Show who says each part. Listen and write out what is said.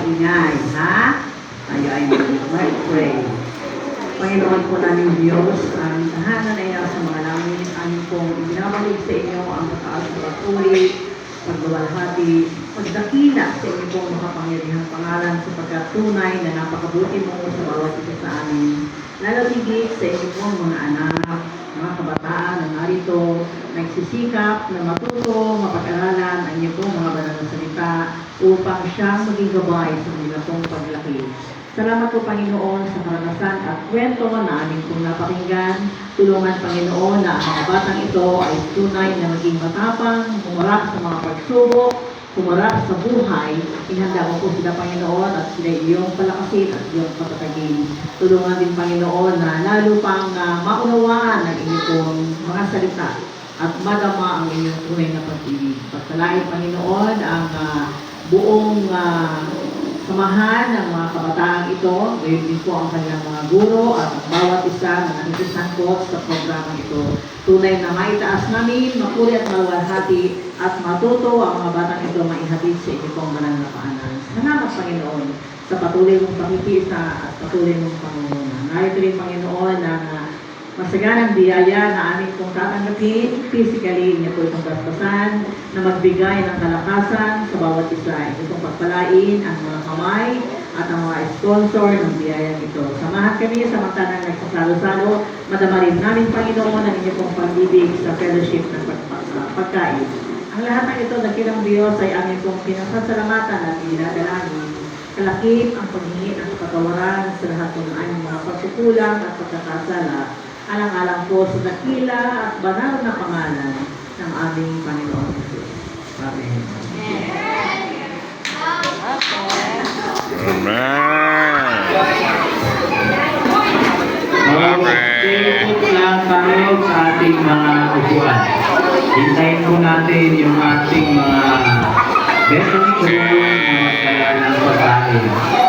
Speaker 1: maingay, ha? Tayo ay mag-pray. Panginoon po namin Diyos, ang tahanan na iya sa mga langit, amin pong ibinabalik sa inyo ang mataas na patuloy, pagbabalhati, pagdakila sa inyo pong makapangyarihang pangalan sapagkat tunay na napakabuti mo sa bawat isa sa amin. Lalatigit sa inyo pong mga anak, mga kabataan, nagsisikap na matuto, mapag-aralan ang inyo pong mga banal na salita upang siyang maging gabay sa nila pong paglaki. Salamat po Panginoon sa karanasan at kwento na aming pong napakinggan. Tulungan Panginoon na ang mga batang ito ay tunay na maging matapang, humarap sa mga pagsubok, humarap sa buhay. Inhanda mo po sila Panginoon at sila iyong palakasin at iyong patatagin. Tulungan din Panginoon na lalo pang uh, maunawaan ang inyong mga salita at madama ang inyong tunay na pag-ibig. Pagkalain Panginoon ang ah, buong ah, samahan ng mga kabataang ito, gayon din po ang kanilang mga guro at ang bawat isa na nakikisangkot sa programa ito. Tunay na maitaas namin, mapuri at maluwalhati at matuto ang mga batang ito maihatid sa inyo pong banal na paanan. Salamat Panginoon sa patuloy mong pakikita at patuloy mong pangunguna. Narito rin Panginoon ang ah, masaganang biyaya na aming pong tatanggapin, physically, niyo po itong basbasan, na magbigay ng kalakasan sa bawat isa. Ito pong pagpalain ang mga kamay at ang mga sponsor ng biyaya ito. Samahan kami sa mga tanang nagsasalo-salo, madama rin namin Panginoon ang inyong pong pag-ibig sa fellowship ng pag- pag- pagkain. Ang lahat ng ito, dakilang Diyos ay aming pong pinasasalamatan at inadalangin. Kalakip ang paghingi ng katawaran sa lahat ng aming mga pagkukulang at pagkakasala alang-alang po sa dakila at banal na pangalan ng aming Panginoon Jesus. Amen.
Speaker 2: Amen.
Speaker 3: Mag-take lang tayo sa ating mga upuan. Hintayin po natin yung ating mga best na magdala ng pagkain.